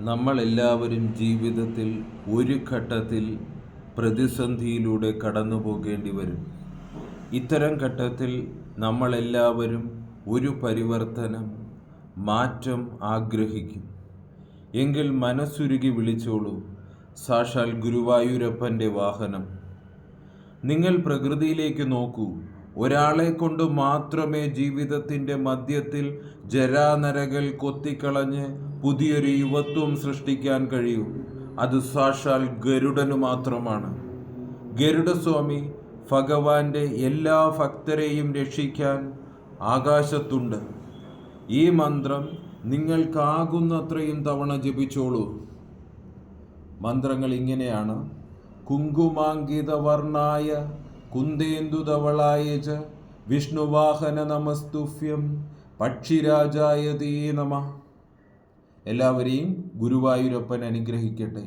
നമ്മളെല്ലാവരും ജീവിതത്തിൽ ഒരു ഘട്ടത്തിൽ പ്രതിസന്ധിയിലൂടെ കടന്നു പോകേണ്ടി വരും. ഇത്തരം ഘട്ടത്തിൽ നമ്മളെല്ലാവരും ഒരു പരിവർത്തനം മാറ്റം ആഗ്രഹിക്കും. എങ്കിൽ മനസ്സുരുകി വിളിച്ചോളൂ സാക്ഷാൽ ഗുരുവായൂരപ്പന്റെ വാഹനം. നിങ്ങൾ പ്രകൃതിയിലേക്ക് നോക്കൂ ഒരാളെ കൊണ്ട് മാത്രമേ ജീവിതത്തിന്റെ മധ്യത്തിൽ ജരാനരകൾ കൊത്തിക്കളഞ്ഞ് പുതിയൊരു യുവത്വം സൃഷ്ടിക്കാൻ കഴിയൂ. അത് സാക്ഷാൽ ഗരുഡനു മാത്രമാണ്. ഗരുഡസ്വാമി ഭഗവാന്റെ എല്ലാ ഭക്തരെയും രക്ഷിക്കാൻ ആകാശത്തുണ്ട്. ഈ മന്ത്രം നിങ്ങൾക്കാകുന്നത്രയും തവണ ജപിച്ചോളൂ. മന്ത്രങ്ങൾ ഇങ്ങനെയാണ്. കുങ്കുമാങ്കിതവർണായ കുന്ദേന്ദുതവളായ ച വിഷ്ണുവാഹന നമസ്തുഫ്യം പക്ഷിരാജായ തേ നമ. എല്ലാവരെയും ഗുരുവായൂരപ്പൻ അനുഗ്രഹിക്കട്ടെ.